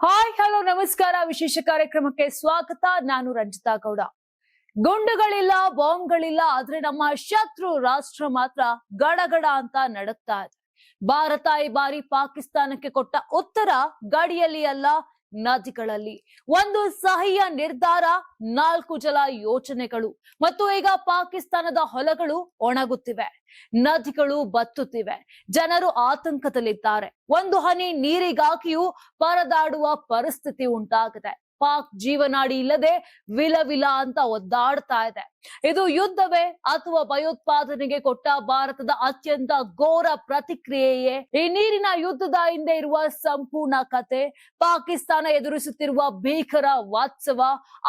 Hi, hello, ನಮಸ್ಕಾರ. ವಿಶೇಷ ಕಾರ್ಯಕ್ರಮಕ್ಕೆ ಸ್ವಾಗತ. ನಾನು ರಂಜಿತಾ ಗೌಡ. ಗುಂಡುಗಳಿಲ್ಲ, ಬಾಂಬ್ಗಳಿಲ್ಲ, ಆದ್ರೆ ನಮ್ಮ ಶತ್ರು ರಾಷ್ಟ್ರ ಮಾತ್ರ ಗಡಗಡ ಅಂತ ನಡುತ್ತಾ ಇದೆ. ಭಾರತ ಈ ಬಾರಿ ಪಾಕಿಸ್ತಾನಕ್ಕೆ ಕೊಟ್ಟ ಉತ್ತರ ಗಡಿಯಲ್ಲಿ ಅಲ್ಲ ನದಿಗಳಲ್ಲಿ. ಒಂದು ಸಹಿಯ ನಿರ್ಧಾರ, ನಾಲ್ಕು ಜಲ ಯೋಚನೆಗಳು ಮತ್ತು ಈಗ ಪಾಕಿಸ್ತಾನದ ಹೊಲಗಳು ಒಣಗುತ್ತಿವೆ. ನದಿಗಳು ಬತ್ತುತ್ತಿವೆ. ಜನರು ಆತಂಕದಲ್ಲಿದ್ದಾರೆ. ಒಂದು ಹನಿ ನೀರಿಗಾಗಿಯೂ ಪರದಾಡುವ ಪರಿಸ್ಥಿತಿ ಉಂಟಾಗಿದೆ. ಪಾಕ್ ಜೀವನಾಡಿ ಇಲ್ಲದೆ ವಿಲ ವಿಲ ಅಂತ ಒದ್ದಾಡ್ತಾ ಇದೆ. ಇದು ಯುದ್ಧವೇ ಅಥವಾ ಭಯೋತ್ಪಾದನೆಗೆ ಕೊಟ್ಟ ಭಾರತದ ಅತ್ಯಂತ ಘೋರ ಪ್ರತಿಕ್ರಿಯೆಯೇ? ಈ ನೀರಿನ ಯುದ್ಧದ ಹಿಂದೆ ಇರುವ ಸಂಪೂರ್ಣ ಕತೆ, ಪಾಕಿಸ್ತಾನ ಎದುರಿಸುತ್ತಿರುವ ಭೀಕರ ವಾತ್ಸವ,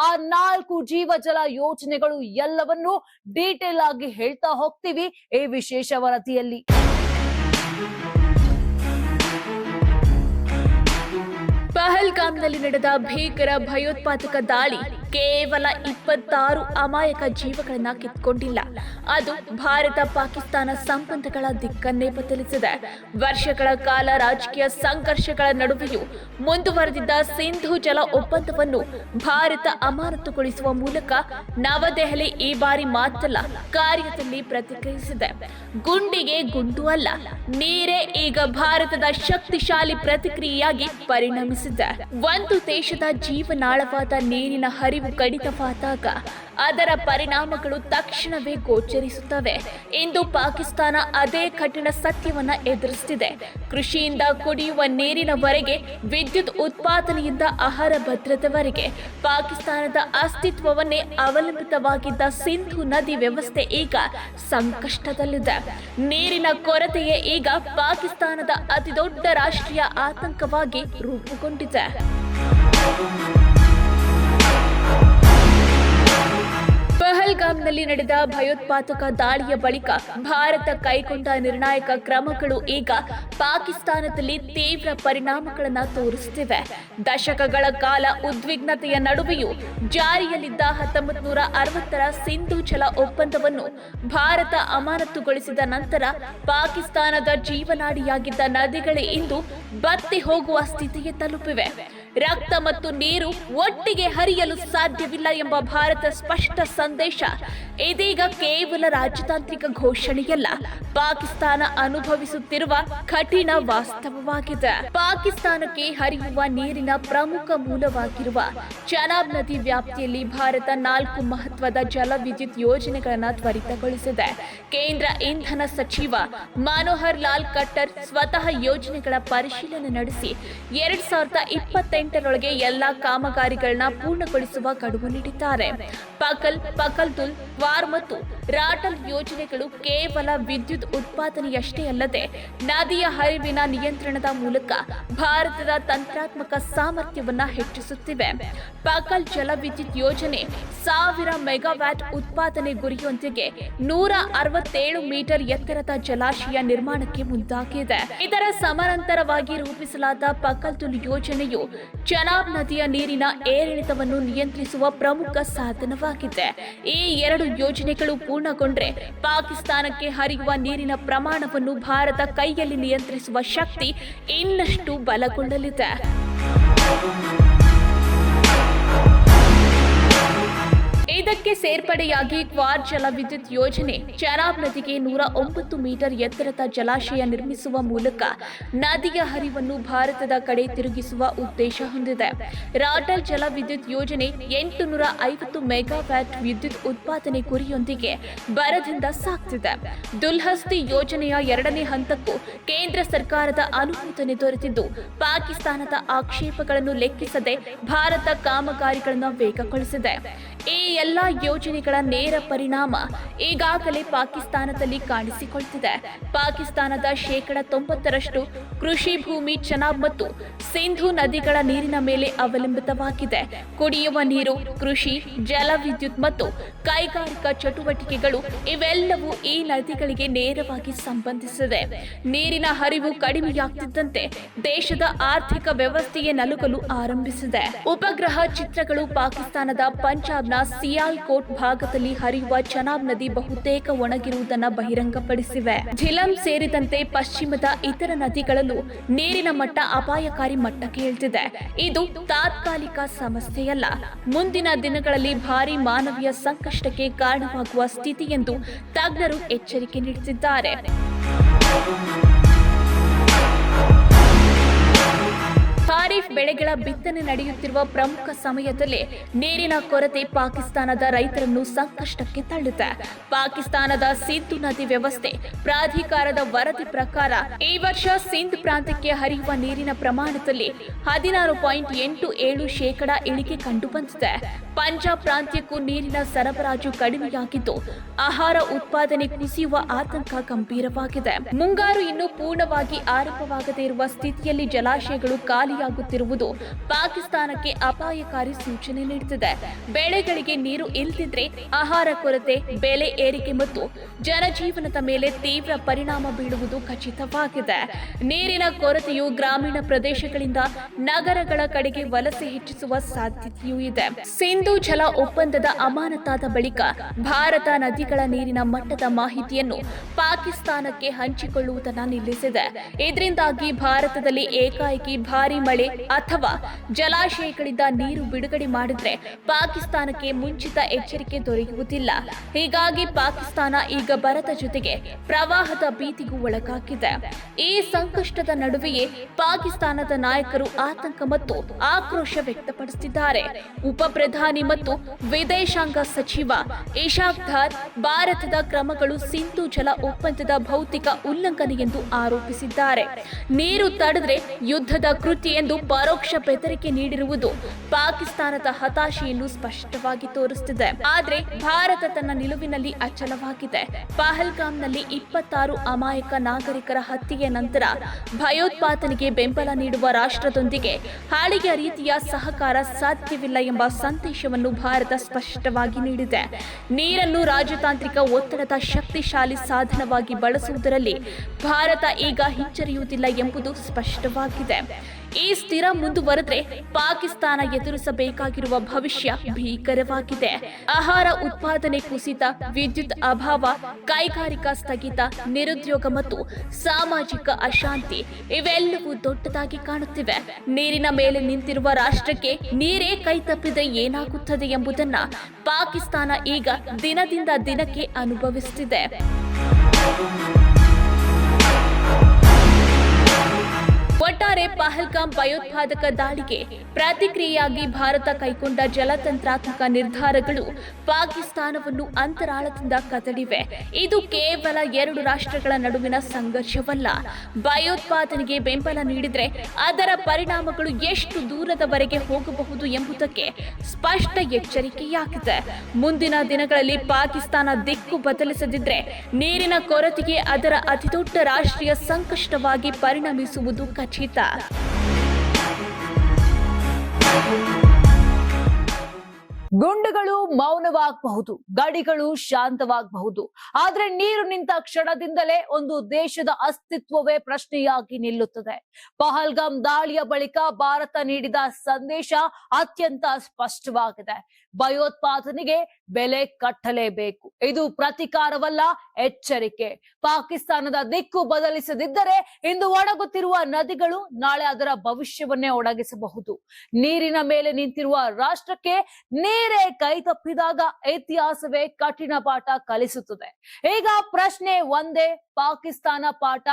ಆ ನಾಲ್ಕು ಜೀವಜಲ ಯೋಜನೆಗಳು ಎಲ್ಲವನ್ನೂ ಡೀಟೇಲ್ ಆಗಿ ಹೇಳ್ತಾ ಹೋಗ್ತೀವಿ ಈ ವಿಶೇಷ ವರದಿಯಲ್ಲಿ. ಪಹಲ್ಗಾಮ್ನಲ್ಲಿ ನಡೆದ ಭೀಕರ ಭಯೋತ್ಪಾದಕ ದಾಳಿ. ಕೇವಲ ಇಪ್ಪತ್ತಾರು ಅಮಾಯಕ ಜೀವಗಳನ್ನ ಕಿತ್ಕೊಂಡಿಲ್ಲ. ಅದು ಭಾರತ ಪಾಕಿಸ್ತಾನ ಸಂಬಂಧಗಳ ದಿಕ್ಕನ್ನೇ ಬದಲಿಸಿದೆ ವರ್ಷಗಳ ಕಾಲ ರಾಜಕೀಯ ಸಂಘರ್ಷಗಳ ನಡುವೆಯೂ ಮುಂದುವರೆದಿದ್ದ ಸಿಂಧು ಜಲ ಒಪ್ಪಂದವನ್ನು ಭಾರತ ಅಮಾನತುಗೊಳಿಸುವ ಮೂಲಕ ನವದೆಹಲಿ ಈ ಬಾರಿ ಮಾತ್ರಲ್ಲ ಕಾರ್ಯದಲ್ಲಿ ಪ್ರತಿಕ್ರಿಯಿಸಿದೆ. ಗುಂಡಿಗೆ ಗುಂಡು ಅಲ್ಲ, ನೀರೇ ಈಗ ಭಾರತದ ಶಕ್ತಿಶಾಲಿ ಪ್ರತಿಕ್ರಿಯೆಯಾಗಿ ಪರಿಣಮಿಸಿದೆ. ಒಂದು ದೇಶದ ಜೀವನಾಳವಾದ ನೀರಿನ ಹರಿವು ಕಡಿತವಾದಾಗ ಅದರ ಪರಿಣಾಮಗಳು ತಕ್ಷಣವೇ ಗೋಚರಿಸುತ್ತವೆ. ಇಂದು ಪಾಕಿಸ್ತಾನ ಅದೇ ಕಠಿಣ ಸತ್ಯವನ್ನು ಎದುರಿಸುತ್ತಿದೆ ಕೃಷಿಯಿಂದ ಕುಡಿಯುವ ನೀರಿನವರೆಗೆ ವಿದ್ಯುತ್ ಉತ್ಪಾದನೆಯಿಂದ ಆಹಾರ ಭದ್ರತೆವರೆಗೆ ಪಾಕಿಸ್ತಾನದ ಅಸ್ತಿತ್ವವನ್ನೇ ಅವಲಂಬಿತವಾಗಿದ್ದ ಸಿಂಧು ನದಿ ವ್ಯವಸ್ಥೆ ಈಗ ಸಂಕಷ್ಟದಲ್ಲಿದೆ. ನೀರಿನ ಕೊರತೆಯೇ ಈಗ ಪಾಕಿಸ್ತಾನದ ಅತಿದೊಡ್ಡ ರಾಷ್ಟ್ರೀಯ ಆತಂಕವಾಗಿ ರೂಪುಗೊಂಡಿದೆ. ನಡೆದ ಭಯೋತ್ಪಾದಕ ದಾಳಿಯ ಬಳಿಕ ಭಾರತ ಕೈಗೊಂಡ ನಿರ್ಣಾಯಕ ಕ್ರಮಗಳು ಈಗ ಪಾಕಿಸ್ತಾನದಲ್ಲಿ ತೀವ್ರ ಪರಿಣಾಮಗಳನ್ನು ತೋರಿಸುತ್ತಿವೆ ದಶಕಗಳ ಕಾಲ ಉದ್ವಿಗ್ನತೆಯ ನಡುವೆಯೂ ಜಾರಿಯಲ್ಲಿದ್ದ ಹತ್ತೊಂಬತ್ತು ನೂರ ಅರವತ್ತರ ಸಿಂಧು ಜಲ ಒಪ್ಪಂದವನ್ನು ಭಾರತ ಅಮಾನತುಗೊಳಿಸಿದ ನಂತರ ಪಾಕಿಸ್ತಾನದ ಜೀವನಾಡಿಯಾಗಿದ್ದ ನದಿಗಳೇ ಇಂದು ಬತ್ತಿ ಹೋಗುವ ಸ್ಥಿತಿಗೆ ತಲುಪಿವೆ. ರಕ್ತ ಮತ್ತು ನೀರು ಒಟ್ಟಿಗೆ ಹರಿಯಲು ಸಾಧ್ಯವಿಲ್ಲ ಎಂಬ ಭಾರತ ಸ್ಪಷ್ಟ ಸಂದೇಶ. ಇದೀಗ ಕೇವಲ ರಾಜತಾಂತ್ರಿಕ ಘೋಷಣೆಯಲ್ಲ, ಪಾಕಿಸ್ತಾನ ಅನುಭವಿಸುತ್ತಿರುವ ಕಠಿಣ ವಾಸ್ತವವಾಗಿದೆ. ಪಾಕಿಸ್ತಾನಕ್ಕೆ ಹರಿಯುವ ನೀರಿನ ಪ್ರಮುಖ ಮೂಲವಾಗಿರುವ ಚನಾಬ್ ನದಿ ವ್ಯಾಪ್ತಿಯಲ್ಲಿ ಭಾರತ ನಾಲ್ಕು ಮಹತ್ವದ ಜಲ ವಿದ್ಯುತ್ ಯೋಜನೆಗಳನ್ನು ತ್ವರಿತಗೊಳಿಸಿದೆ. ಕೇಂದ್ರ ಇಂಧನ ಸಚಿವ ಮನೋಹರ್ ಲಾಲ್ ಕಟ್ಟರ್ ಸ್ವತಃ ಯೋಜನೆಗಳ ಪರಿಶೀಲನೆ ನಡೆಸಿ, ಎರಡ್ ಸಾವಿರದ ಇಪ್ಪತ್ತೆಂಟರೊಳಗೆ ಎಲ್ಲಾ ಕಾಮಗಾರಿಗಳನ್ನ ಪೂರ್ಣಗೊಳಿಸುವ ಗಡುವು ನೀಡಿದ್ದಾರೆ. ಪಕಲ್, ಪಕಲ್ದುಲ್ ವಾರ್ ಮತ್ತು ರಾಟಲ್ ಯೋಜನೆಗಳು ಕೇವಲ ವಿದ್ಯುತ್ ಉತ್ಪಾದನೆಯಷ್ಟೇ ಅಲ್ಲದೆ ನದಿಯ ಹರಿವಿನ ನಿಯಂತ್ರಣದ ಮೂಲಕ ಭಾರತದ ತಂತ್ರಾತ್ಮಕ ಸಾಮರ್ಥ್ಯವನ್ನ ಹೆಚ್ಚಿಸುತ್ತಿವೆ. ಪಕಲ್ ಜಲವಿದ್ಯುತ್ ಯೋಜನೆ ಸಾವಿರ ಮೆಗಾವ್ಯಾಟ್ ಉತ್ಪಾದನೆ ಗುರಿಯೊಂದಿಗೆ ನೂರ ಅರವತ್ತೇಳು ಮೀಟರ್ ಎತ್ತರದ ಜಲಾಶಯ ನಿರ್ಮಾಣಕ್ಕೆ ಮುಂದಾಗಿದೆ. ಇದರ ಸಮಾನಾಂತರವಾಗಿ ರೂಪಿಸಲಾದ ಪಕಲ್ತುಲ್ ಯೋಜನೆಯು ಚನಾಬ್ ನದಿಯ ನೀರಿನ ಏರಿಳಿತವನ್ನು ನಿಯಂತ್ರಿಸುವ ಪ್ರಮುಖ ಸಾಧನವಾಗಿದೆ. ಈ ಎರಡು ಯೋಜನೆಗಳು ಪೂರ್ಣಗೊಂಡ್ರೆ ಪಾಕಿಸ್ತಾನಕ್ಕೆ ಹರಿಯುವ ನೀರಿನ ಪ್ರಮಾಣವನ್ನು ಭಾರತ ಕೈಯಲ್ಲಿ ನಿಯಂತ್ರಿಸುವ ಶಕ್ತಿ ಇನ್ನಷ್ಟು ಬಲಗೊಳ್ಳಲಿದೆ. ಸೇರ್ಪಡೆಯಾಗಿ ಕ್ವಾರ್ ಜಲವಿದ್ಯುತ್ ಯೋಜನೆ ಚೆನಾಬ್ ನದಿಗೆ ನೂರ ಒಂಬತ್ತು ಮೀಟರ್ ಎತ್ತರದ ಜಲಾಶಯ ನಿರ್ಮಿಸುವ ಮೂಲಕ ನದಿಯ ಹರಿವನ್ನು ಭಾರತದ ಕಡೆ ತಿರುಗಿಸುವ ಉದ್ದೇಶ ಹೊಂದಿದೆ. ರಾಟಲ್ ಜಲವಿದ್ಯುತ್ ಯೋಜನೆ ಎಂಟು ನೂರ ಐವತ್ತು ಮೆಗಾವ್ಯಾಟ್ ವಿದ್ಯುತ್ ಉತ್ಪಾದನೆ ಗುರಿಯೊಂದಿಗೆ ಬರದಿಂದ ಸಾಗ್ತಿದೆ. ದುಲ್ಹಸ್ತಿ ಯೋಜನೆಯ ಎರಡನೇ ಹಂತಕ್ಕೂ ಕೇಂದ್ರ ಸರ್ಕಾರದ ಅನುಮೋದನೆ ದೊರೆತಿದ್ದು, ಪಾಕಿಸ್ತಾನದ ಆಕ್ಷೇಪಗಳನ್ನು ಲೆಕ್ಕಿಸದೆ ಭಾರತ ಕಾಮಗಾರಿಗಳನ್ನು ವೇಗಗೊಳಿಸಿದೆ. ಈ ಎಲ್ಲಾ ಯೋಜನೆಗಳ ನೇರ ಪರಿಣಾಮ ಈಗಾಗಲೇ ಪಾಕಿಸ್ತಾನದಲ್ಲಿ ಕಾಣಿಸಿಕೊಳ್ತಿದೆ. ಪಾಕಿಸ್ತಾನದ ಶೇಕಡ ತೊಂಬತ್ತರಷ್ಟು ಕೃಷಿ ಭೂಮಿ ಚನಾಬ್ ಮತ್ತು ಸಿಂಧು ನದಿಗಳ ನೀರಿನ ಮೇಲೆ ಅವಲಂಬಿತವಾಗಿದೆ. ಕುಡಿಯುವ ನೀರು, ಕೃಷಿ ಜಲವಿದ್ಯುತ್ ಮತ್ತು ಕೈಗಾರಿಕಾ ಚಟುವಟಿಕೆಗಳು ಇವೆಲ್ಲವೂ ಈ ನದಿಗಳಿಗೆ ನೇರವಾಗಿ ಸಂಬಂಧಿಸಿದೆ. ನೀರಿನ ಹರಿವು ಕಡಿಮೆಯಾಗ್ತಿದ್ದಂತೆ ದೇಶದ ಆರ್ಥಿಕ ವ್ಯವಸ್ಥೆಯೇ ನಲುಗಲು ಆರಂಭಿಸಿದೆ. ಉಪಗ್ರಹ ಚಿತ್ರಗಳು ಪಾಕಿಸ್ತಾನದ ಪಂಜಾಬ್ನ ಸಿಯಾ ಸಿಯಾಲ್ಕೋಟ್ ಭಾಗದಲ್ಲಿ ಹರಿಯುವ ಚನಾಬ್ ನದಿ ಬಹುತೇಕ ಒಣಗಿರುವುದನ್ನು ಬಹಿರಂಗಪಡಿಸಿವೆ. ಝಿಲಂ ಸೇರಿದಂತೆ ಪಶ್ಚಿಮದ ಇತರ ನದಿಗಳಲ್ಲೂ ನೀರಿನ ಮಟ್ಟ ಅಪಾಯಕಾರಿ ಮಟ್ಟಕ್ಕೆ ಇಳಿದಿದೆ. ಇದು ತಾತ್ಕಾಲಿಕ ಸಮಸ್ಯೆಯಲ್ಲ. ಮುಂದಿನ ದಿನಗಳಲ್ಲಿ ಭಾರಿ ಮಾನವೀಯ ಸಂಕಷ್ಟಕ್ಕೆ ಕಾರಣವಾಗುವ ಸ್ಥಿತಿ ಎಂದು ತಜ್ಞರು ಎಚ್ಚರಿಕೆ ನೀಡುತ್ತಿದ್ದಾರೆ. ಬೆಳೆಗಳ ಬಿತ್ತನೆ ನಡೆಯುತ್ತಿರುವ ಪ್ರಮುಖ ಸಮಯದಲ್ಲಿ ನೀರಿನ ಕೊರತೆ ಪಾಕಿಸ್ತಾನದ ರೈತರನ್ನು ಸಂಕಷ್ಟಕ್ಕೆ ತಳ್ಳಿದೆ ಪಾಕಿಸ್ತಾನದ ಸಿಂಧು ನದಿ ವ್ಯವಸ್ಥೆ ಪ್ರಾಧಿಕಾರದ ವರದಿ ಪ್ರಕಾರ ಈ ವರ್ಷ ಸಿಂಧ್ ಪ್ರಾಂತ್ಯಕ್ಕೆ ಹರಿಯುವ ನೀರಿನ ಪ್ರಮಾಣದಲ್ಲಿ ಹದಿನಾರು ಪಾಯಿಂಟ್ ಎಂಟು ಏಳು ಶೇಕಡ ಇಳಿಕೆ ಕಂಡುಬಂದಿದೆ. ಪಂಜಾಬ್ ಪ್ರಾಂತ್ಯಕ್ಕೂ ನೀರಿನ ಸರಬರಾಜು ಕಡಿಮೆಯಾಗಿದ್ದು, ಆಹಾರ ಉತ್ಪಾದನೆ ಕುಸಿಯುವ ಆತಂಕ ಗಂಭೀರವಾಗಿದೆ. ಮುಂಗಾರು ಇನ್ನೂ ಪೂರ್ಣವಾಗಿ ಆರಂಭವಾಗದೇ ಇರುವ ಸ್ಥಿತಿಯಲ್ಲಿ ಜಲಾಶಯಗಳು ಖಾಲಿಯಾಗುತ್ತಿರುವುದು ಪಾಕಿಸ್ತಾನಕ್ಕೆ ಅಪಾಯಕಾರಿ ಸೂಚನೆ ನೀಡುತ್ತಿದೆ ಬೆಳೆಗಳಿಗೆ ನೀರು ಇಲ್ಲದಿದ್ರೆ ಆಹಾರ ಕೊರತೆ, ಬೆಲೆ ಏರಿಕೆ ಮತ್ತು ಜನಜೀವನದ ಮೇಲೆ ತೀವ್ರ ಪರಿಣಾಮ ಬೀಳುವುದು ಖಚಿತವಾಗಿದೆ. ನೀರಿನ ಕೊರತೆಯು ಗ್ರಾಮೀಣ ಪ್ರದೇಶಗಳಿಂದ ನಗರಗಳ ಕಡೆಗೆ ವಲಸೆ ಹೆಚ್ಚಿಸುವ ಸಾಧ್ಯತೆಯೂ ಇದೆ. ಜಲ ಒಪ್ಪಂದದ ಅಮಾನತಾದ ಬಳಿಕ ಭಾರತ ನದಿಗಳ ನೀರಿನ ಮಟ್ಟದ ಮಾಹಿತಿಯನ್ನು ಪಾಕಿಸ್ತಾನಕ್ಕೆ ಹಂಚಿಕೊಳ್ಳುವುದನ್ನು ನಿಲ್ಲಿಸಿದೆ. ಇದರಿಂದಾಗಿ ಭಾರತದಲ್ಲಿ ಏಕಾಏಕಿ ಭಾರಿ ಮಳೆ ಅಥವಾ ಜಲಾಶಯಗಳಿಂದ ನೀರು ಬಿಡುಗಡೆ ಮಾಡಿದ್ರೆ ಪಾಕಿಸ್ತಾನಕ್ಕೆ ಮುಂಚಿತ ಎಚ್ಚರಿಕೆ ದೊರೆಯುವುದಿಲ್ಲ. ಹೀಗಾಗಿ ಪಾಕಿಸ್ತಾನ ಈಗ ಬರದ ಜೊತೆಗೆ ಪ್ರವಾಹದ ಭೀತಿಗೂ ಒಳಗಾಗಿದೆ. ಈ ಸಂಕಷ್ಟದ ನಡುವೆಯೇ ಪಾಕಿಸ್ತಾನದ ನಾಯಕರು ಆತಂಕ ಮತ್ತು ಆಕ್ರೋಶ ವ್ಯಕ್ತಪಡಿಸಿದ್ದಾರೆ. ಉಪ ಪ್ರಧಾನಿ ಮತ್ತು ವಿದೇಶಾಂಗ ಸಚಿವ ಇಶಾಕ್ ಧಾರ್ ಭಾರತದ ಕ್ರಮಗಳು ಸಿಂಧು ಜಲ ಒಪ್ಪಂದದ ಭೌತಿಕ ಉಲ್ಲಂಘನೆ ಎಂದು ಆರೋಪಿಸಿದ್ದಾರೆ. ನೀರು ತಡೆದ್ರೆ ಯುದ್ಧದ ಕೃತಿ ಎಂದು ಪರೋಕ್ಷ ಬೆದರಿಕೆ ನೀಡಿರುವುದು ಪಾಕಿಸ್ತಾನದ ಹತಾಶೆಯನ್ನು ಸ್ಪಷ್ಟವಾಗಿ ತೋರಿಸುತ್ತಿದೆ ಆದರೆ ಭಾರತ ತನ್ನ ನಿಲುವಿನಲ್ಲಿ ಅಚಲವಾಗಿದೆ. ಪಹಲ್ಗಾಮ್ನಲ್ಲಿ ಇಪ್ಪತ್ತಾರು ಅಮಾಯಕ ನಾಗರಿಕರ ಹತ್ಯೆಯ ನಂತರ ಭಯೋತ್ಪಾದನೆಗೆ ಬೆಂಬಲ ನೀಡುವ ರಾಷ್ಟ್ರದೊಂದಿಗೆ ಹಾಳಿಗೆ ರೀತಿಯ ಸಹಕಾರ ಸಾಧ್ಯವಿಲ್ಲ ಎಂಬ ಸಂದೇಶವನ್ನು ಭಾರತ ಸ್ಪಷ್ಟವಾಗಿ ನೀಡಿದೆ. ನೀರನ್ನು ರಾಜತಾಂತ್ರಿಕ ಒತ್ತಡದ ಶಕ್ತಿಶಾಲಿ ಸಾಧನವಾಗಿ ಬಳಸುವುದರಲ್ಲಿ ಭಾರತ ಈಗ ಹಿಂಜರಿಯುವುದಿಲ್ಲ ಎಂಬುದು ಸ್ಪಷ್ಟವಾಗಿದೆ. ಈ ಸ್ಥಿರ ಮುಂದುವರೆದ್ರೆ ಪಾಕಿಸ್ತಾನ ಎದುರಿಸಬೇಕಾಗಿರುವ ಭವಿಷ್ಯ ಭೀಕರವಾಗಿದೆ. ಆಹಾರ ಉತ್ಪಾದನೆ ಕುಸಿತ, ವಿದ್ಯುತ್ ಅಭಾವ, ಕೈಗಾರಿಕಾ ಸ್ಥಗಿತ, ನಿರುದ್ಯೋಗ ಮತ್ತು ಸಾಮಾಜಿಕ ಅಶಾಂತಿ ಇವೆಲ್ಲವೂ ದೊಡ್ಡದಾಗಿ ಕಾಣುತ್ತಿವೆ. ನೀರಿನ ಮೇಲೆ ನಿಂತಿರುವ ರಾಷ್ಟ್ರಕ್ಕೆ ನೀರೇ ಕೈ ತಪ್ಪಿದ್ರೆ ಏನಾಗುತ್ತದೆ ಎಂಬುದನ್ನ ಪಾಕಿಸ್ತಾನ ಈಗ ದಿನದಿಂದ ದಿನಕ್ಕೆ ಅನುಭವಿಸುತ್ತಿದೆ ಒಟ್ಟಾರೆ ಪಹಲ್ಗಾಮ್ ಭಯೋತ್ಪಾದಕ ದಾಳಿಗೆ ಪ್ರತಿಕ್ರಿಯೆಯಾಗಿ ಭಾರತ ಕೈಗೊಂಡ ಜಲತಂತ್ರಾತ್ಮಕ ನಿರ್ಧಾರಗಳು ಪಾಕಿಸ್ತಾನವನ್ನು ಅಂತರಾಳದಿಂದ ಕದಡಿವೆ. ಇದು ಕೇವಲ ಎರಡು ರಾಷ್ಟ್ರಗಳ ನಡುವಿನ ಸಂಘರ್ಷವಲ್ಲ. ಭಯೋತ್ಪಾದನೆಗೆ ಬೆಂಬಲ ನೀಡಿದರೆ ಅದರ ಪರಿಣಾಮಗಳು ಎಷ್ಟು ದೂರದವರೆಗೆ ಹೋಗಬಹುದು ಎಂಬುದಕ್ಕೆ ಸ್ಪಷ್ಟ ಎಚ್ಚರಿಕೆಯಾಗಿದೆ. ಮುಂದಿನ ದಿನಗಳಲ್ಲಿ ಪಾಕಿಸ್ತಾನ ದಿಕ್ಕು ಬದಲಿಸದಿದ್ರೆ ನೀರಿನ ಕೊರತೆಗೆ ಅದರ ಅತಿದೊಡ್ಡ ರಾಷ್ಟ್ರೀಯ ಸಂಕಷ್ಟವಾಗಿ ಪರಿಣಮಿಸುವುದು ಖಚಿತ. 的 사. ಗುಂಡುಗಳು ಮೌನವಾಗಬಹುದು, ಗಡಿಗಳು ಶಾಂತವಾಗಬಹುದು. ಆದ್ರೆ ನೀರು ನಿಂತ ಕ್ಷಣದಿಂದಲೇ ಒಂದು ದೇಶದ ಅಸ್ತಿತ್ವವೇ ಪ್ರಶ್ನೆಯಾಗಿ ನಿಲ್ಲುತ್ತದೆ. ಪಹಲ್ಗಾಮ್ ದಾಳಿಯ ಬಳಿಕ ಭಾರತ ನೀಡಿದ ಸಂದೇಶ ಅತ್ಯಂತ ಸ್ಪಷ್ಟವಾಗಿದೆ. ಭಯೋತ್ಪಾದನೆಗೆ ಬೆಲೆ ಕಟ್ಟಲೇಬೇಕು. ಇದು ಪ್ರತಿಕಾರವಲ್ಲ, ಎಚ್ಚರಿಕೆ. ಪಾಕಿಸ್ತಾನದ ದಿಕ್ಕು ಬದಲಿಸದಿದ್ದರೆ ಇಂದು ಒಣಗುತ್ತಿರುವ ನದಿಗಳು ನಾಳೆ ಅದರ ಭವಿಷ್ಯವನ್ನೇ ಒಣಗಿಸಬಹುದು. ನೀರಿನ ಮೇಲೆ ನಿಂತಿರುವ ರಾಷ್ಟ್ರಕ್ಕೆ ನೀರೇ ಕೈ ತಪ್ಪಿದಾಗ ಇತಿಹಾಸವೇ ಕಠಿಣ ಪಾಠ ಕಲಿಸುತ್ತದೆ. ಈಗ ಪ್ರಶ್ನೆ ಒಂದೇ, ಪಾಕಿಸ್ತಾನ ಪಾಠ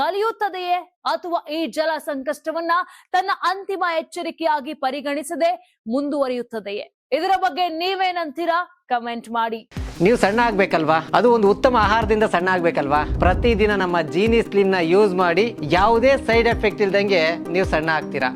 ಕಲಿಯುತ್ತದೆಯೇ ಅಥವಾ ಈ ಜಲ ಸಂಕಷ್ಟವನ್ನ ತನ್ನ ಅಂತಿಮ ಎಚ್ಚರಿಕೆಯಾಗಿ ಪರಿಗಣಿಸದೆ ಮುಂದುವರಿಯುತ್ತದೆಯೇ? ಇದರ ಬಗ್ಗೆ ನೀವೇನಂತೀರಾ? ಕಮೆಂಟ್ ಮಾಡಿ. ನೀವು ಸಣ್ಣ ಆಗ್ಬೇಕಲ್ವಾ? ಅದು ಒಂದು ಉತ್ತಮ ಆಹಾರದಿಂದ ಸಣ್ಣ ಆಗ್ಬೇಕಲ್ವಾ? ಪ್ರತಿದಿನ ನಮ್ಮ ಜೀನಿ ಸ್ಲಿಮ್ನ ಯೂಸ್ ಮಾಡಿ ಯಾವುದೇ ಸೈಡ್ ಎಫೆಕ್ಟ್ ಇಲ್ದಂಗೆ ನೀವು ಸಣ್ಣ ಆಗ್ತೀರಾ?